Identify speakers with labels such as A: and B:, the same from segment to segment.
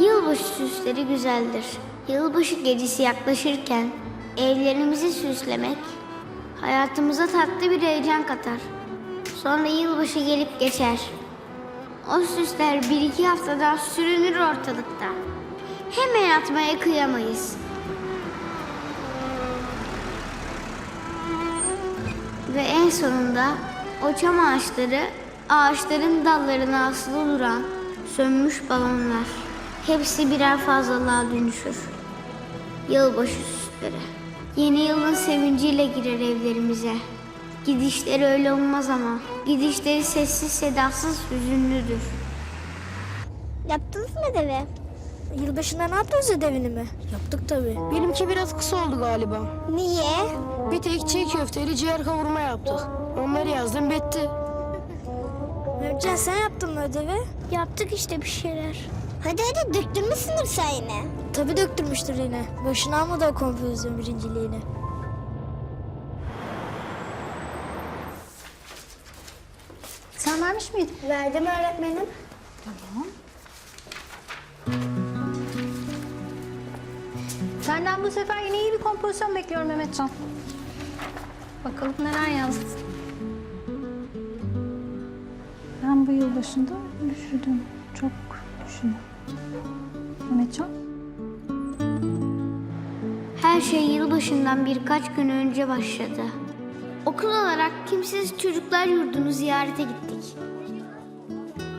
A: Yılbaşı süsleri güzeldir. Yılbaşı gecesi yaklaşırken evlerimizi süslemek hayatımıza tatlı bir heyecan katar. Sonra yılbaşı gelip geçer. O süsler bir iki haftada sürünür ortalıkta. Hemen atmaya kıyamayız. Ve en sonunda o çam ağaçları, ağaçların dallarına asılı duran sönmüş balonlar. Hepsi birer fazlalığa dönüşür. Yılbaşı süsleri. Yeni yılın sevinciyle girer evlerimize. Gidişleri öyle olmaz ama gidişleri sessiz sedasız hüzünlüdür.
B: Yaptınız mı ödevi?
C: Yılbaşında ne yaptınız ödevini mi? Yaptık tabii. Benimki biraz kısa oldu galiba.
B: Niye?
C: Bir tek çiğ köfteli ciğer kavurma yaptık. Onları yazdım bitti. Mehmetcan sen yaptın mı ödevi?
B: Yaptık işte bir şeyler. Hadi hadi döktürmüşsündür sen yine.
C: Tabii döktürmüştür yine. Boşuna almadı o kompozisyon birinciliğini.
D: Sen vermiş miydin?
B: Verdim öğretmenim.
D: Senden bu sefer yine iyi bir kompozisyon bekliyorum Mehmetcan. Bakalım neler yazdın. Ben bu yıl başında düşündüm. Çok düşündüm. Mehmetcan?
A: Her şey yılbaşından birkaç gün önce başladı. Okul olarak kimsesiz çocuklar yurdunu ziyarete gittik.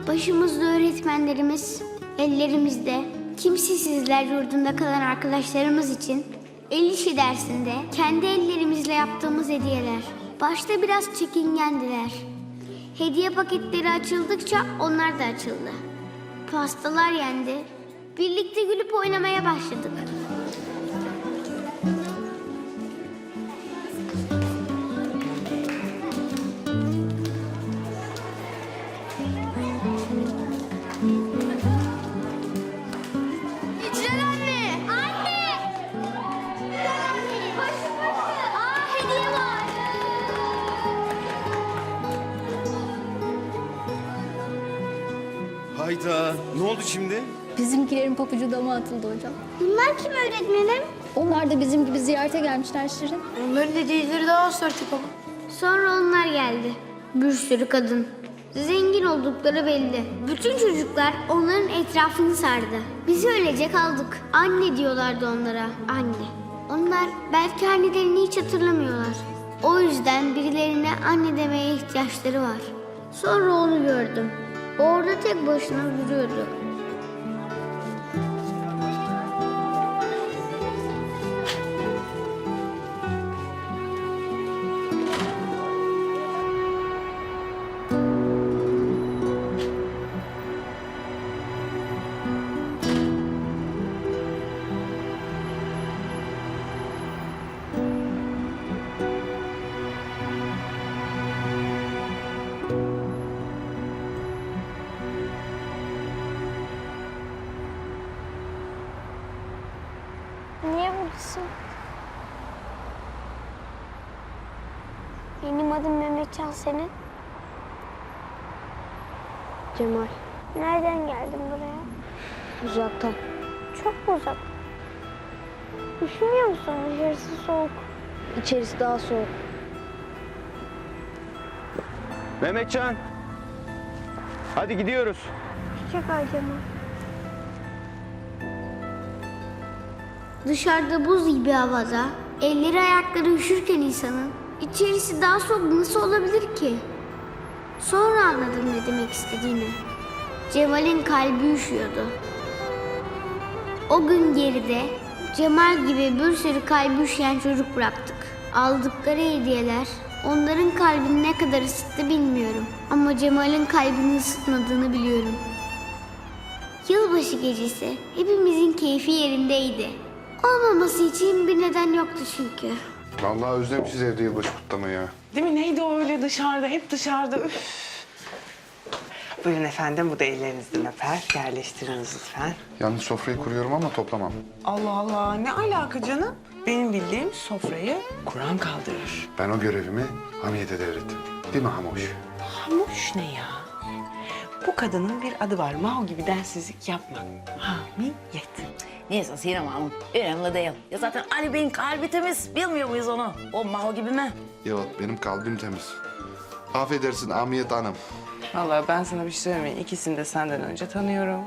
A: Başımızda öğretmenlerimiz, ellerimizde kimsesizler yurdunda kalan arkadaşlarımız için el işi dersinde kendi ellerimizle yaptığımız hediyeler. Başta biraz çekingendiler. Hediye paketleri açıldıkça onlar da açıldı. Pastalar yendi. Birlikte gülüp oynamaya başladık.
E: Hayda ne oldu şimdi?
D: Bizimkilerin papucu dama atıldı hocam.
A: Bunlar kim öğretmenim?
D: Onlar da bizim gibi ziyarete gelmişler Şirin.
C: Onların hediyeleri daha artık ama.
A: Sonra onlar geldi. Bir sürü kadın. Zengin oldukları belli. Bütün çocuklar onların etrafını sardı. Biz öylece kaldık. Anne diyorlardı onlara. Anne. Onlar belki annelerini hiç hatırlamıyorlar. O yüzden birilerine anne demeye ihtiyaçları var. Sonra onu gördüm. Orada tek başına duruyordu.
B: Buradasın? Benim adım Mehmetcan senin.
C: Cemal.
B: Nereden geldin buraya?
C: Uzaktan.
B: Çok mu uzak? Üşümüyor musun? Dışarısı soğuk.
C: İçerisi daha soğuk.
E: Mehmetcan. Hadi gidiyoruz.
B: Çiçek ağacıma.
A: Dışarıda buz gibi havada, elleri ayakları üşürken insanın içerisi daha soğuk nasıl olabilir ki? Sonra anladım ne demek istediğini. Cemal'in kalbi üşüyordu. O gün geride Cemal gibi bir sürü kalbi üşüyen çocuk bıraktık. Aldıkları hediyeler onların kalbini ne kadar ısıttı bilmiyorum. Ama Cemal'in kalbini ısıtmadığını biliyorum. Yılbaşı gecesi hepimizin keyfi yerindeydi. Olmaması için bir neden yoktu çünkü.
F: Vallahi özlemişiz evde yılbaşı kutlamayı ya.
G: Değil mi? Neydi o öyle dışarıda? Hep dışarıda. Üf. Buyurun efendim, bu da ellerinizden öper. Yerleştiriniz lütfen.
F: Yalnız sofrayı kuruyorum ama toplamam.
G: Allah Allah, ne alaka canım? Benim bildiğim sofrayı Kur'an kaldırır.
F: Ben o görevimi Hamiyet'e devrettim. Değil mi Hamoş?
G: Hamuş ne ya? Bu kadının bir adı var. Mao gibi densizlik yapmak. Hamiyet.
H: Neyse Sinem Hanım önemli değil. Ya zaten Ali Bey'in kalbi temiz. Bilmiyor muyuz onu? O Maho gibi mi?
F: Yok benim kalbim temiz. Affedersin Hamiyet Hanım.
G: Vallahi ben sana bir şey söyleyeyim. mi? İkisini de senden önce tanıyorum.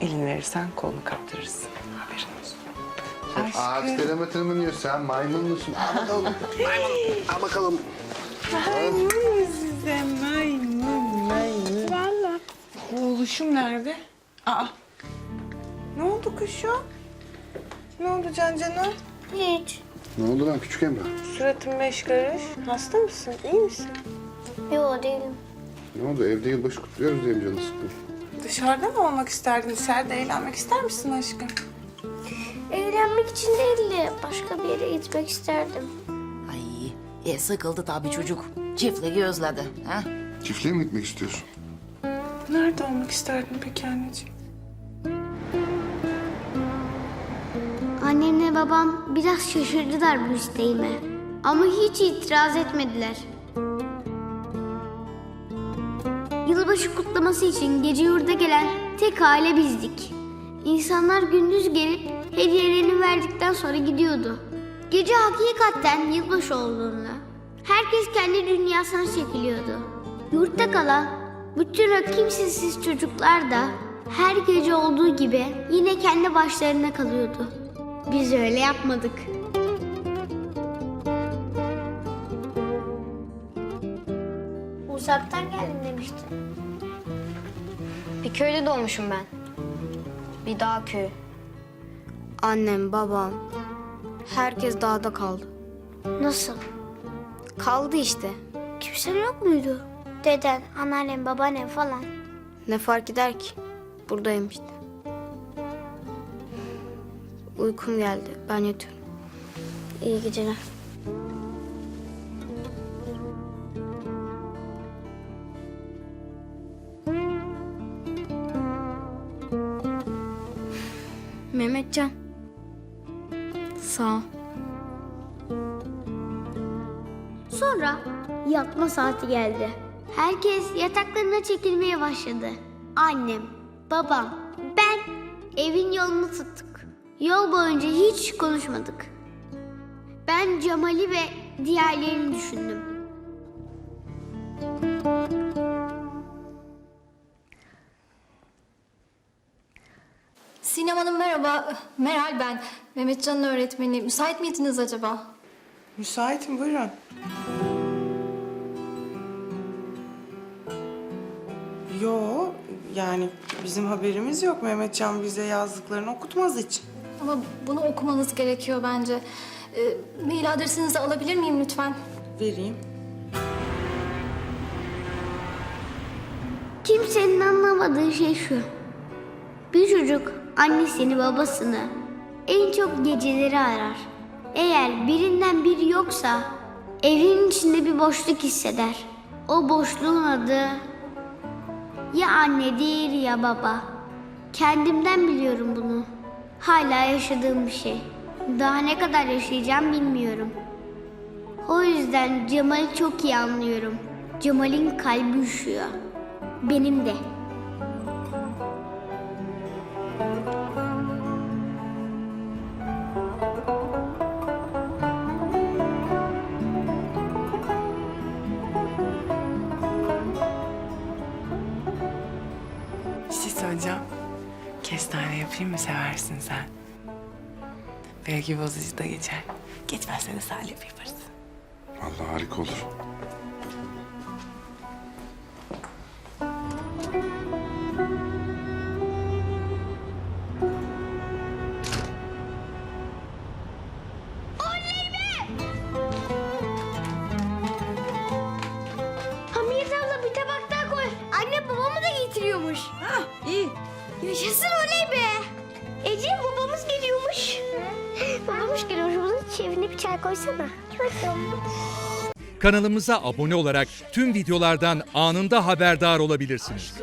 G: Elin verirsen kolunu kaptırırsın. Haberin olsun.
F: Ağaç mi diyor? Sen maymun musun? Al bakalım. maymun. Al bakalım.
G: Maymun size maymun maymun. Valla. Oğluşum nerede? Aa. Ne oldu kuşum? Ne oldu Can Can'a?
B: Hiç.
F: Ne oldu lan küçük Emrah?
G: Suratın beş karış. Hasta mısın? İyi misin?
B: Yok değilim.
F: Ne oldu evde yılbaşı kutluyoruz diye mi canı sıkkın?
G: Dışarıda mı olmak isterdin? Dışarıda eğlenmek ister misin aşkım?
B: Eğlenmek için değil de başka bir yere gitmek isterdim.
H: Ay e, sıkıldı tabii çocuk. Çiftliği özledi. Ha?
F: Çiftliğe mi gitmek istiyorsun?
G: Nerede olmak isterdin peki anneciğim?
A: Annemle babam biraz şaşırdılar bu isteğime. Ama hiç itiraz etmediler. Yılbaşı kutlaması için gece yurda gelen tek aile bizdik. İnsanlar gündüz gelip hediyelerini verdikten sonra gidiyordu. Gece hakikaten yılbaşı olduğunda herkes kendi dünyasına çekiliyordu. Yurtta kalan bütün o kimsesiz çocuklar da her gece olduğu gibi yine kendi başlarına kalıyordu. Biz öyle yapmadık.
B: Uzaktan geldim demiştin.
C: Bir köyde doğmuşum ben. Bir dağ köyü. Annem, babam, herkes dağda kaldı.
B: Nasıl?
C: Kaldı işte.
B: Kimse yok muydu? Deden, anneannem, babaannem falan.
C: Ne fark eder ki? Buradayım işte. Uykum geldi. Ben yatıyorum. İyi geceler. Mehmetcan. Sağ ol.
A: Sonra yatma saati geldi. Herkes yataklarına çekilmeye başladı. Annem, babam, ben evin yolunu tuttuk. Yol boyunca hiç konuşmadık. Ben Cemal'i ve diğerlerini düşündüm.
D: Sinem Hanım merhaba. Meral ben. Mehmetcan'ın öğretmeni. Müsait miydiniz acaba?
G: Müsaitim buyurun. Yo yani bizim haberimiz yok. Mehmetcan bize yazdıklarını okutmaz hiç.
D: Ama bunu okumanız gerekiyor bence. Ee, mail adresinizi alabilir miyim lütfen?
G: Vereyim.
A: Kimsenin anlamadığı şey şu. Bir çocuk annesini babasını en çok geceleri arar. Eğer birinden biri yoksa evin içinde bir boşluk hisseder. O boşluğun adı ya annedir ya baba. Kendimden biliyorum bunu. Hala yaşadığım bir şey. Daha ne kadar yaşayacağım bilmiyorum. O yüzden Cemal'i çok iyi anlıyorum. Cemal'in kalbi üşüyor. Benim de.
G: Yapayım mı seversin sen? Belki bozucu da geçer. Geçmezse de salep yaparız.
F: Vallahi harika olur.
A: Bir
B: çay koysana.
I: Kanalımıza abone olarak tüm videolardan anında haberdar olabilirsiniz.